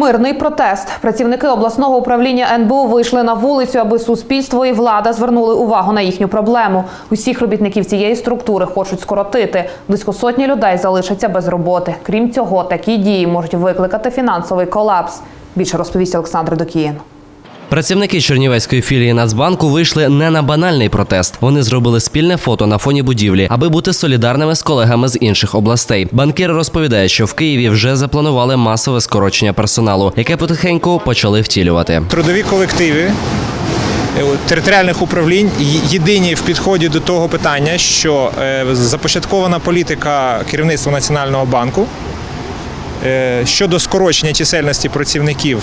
Мирний протест. Працівники обласного управління НБУ вийшли на вулицю, аби суспільство і влада звернули увагу на їхню проблему. Усіх робітників цієї структури хочуть скоротити. Близько сотні людей залишаться без роботи. Крім цього, такі дії можуть викликати фінансовий колапс. Більше розповість Олександр Докіїн. Працівники Чернівецької філії Нацбанку вийшли не на банальний протест. Вони зробили спільне фото на фоні будівлі, аби бути солідарними з колегами з інших областей. Банкіри розповідають, що в Києві вже запланували масове скорочення персоналу, яке потихеньку почали втілювати. Трудові колективи е, територіальних управлінь єдині в підході до того питання, що е, започаткована політика керівництва Національного банку е, щодо скорочення чисельності працівників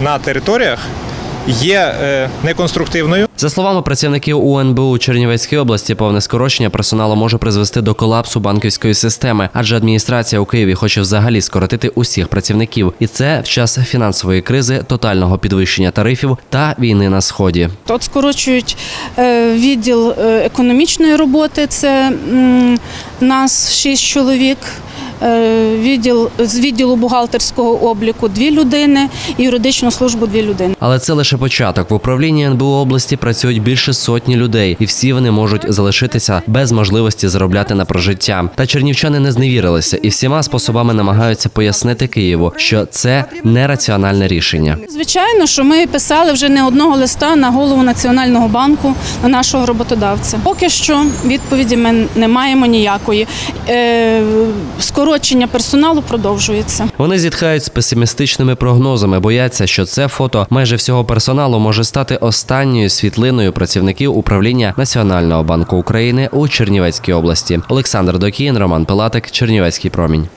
на територіях є е, неконструктивною. За словами працівників УНБУ Чернівецької області, повне скорочення персоналу може призвести до колапсу банківської системи, адже адміністрація у Києві хоче взагалі скоротити усіх працівників, і це в час фінансової кризи, тотального підвищення тарифів та війни на сході. От скорочують е, відділ е, економічної роботи, це м, нас шість чоловік. Е, Відділ з відділу бухгалтерського обліку дві людини, і юридичну службу дві людини. Але це лише початок. В управлінні НБУ області працюють більше сотні людей, і всі вони можуть залишитися без можливості заробляти на прожиття. Та чернівчани не зневірилися і всіма способами намагаються пояснити Києву, що це нераціональне рішення. Звичайно, що ми писали вже не одного листа на голову Національного банку на нашого роботодавця. Поки що відповіді ми не маємо ніякої. Е, Скорочення персоналу продовжується. Вони зітхають з песимістичними прогнозами, бояться, що це фото майже всього персоналу може стати останньою світлиною працівників управління Національного банку України у Чернівецькій області. Олександр Докін, Роман Пилатик, Чернівецький промінь.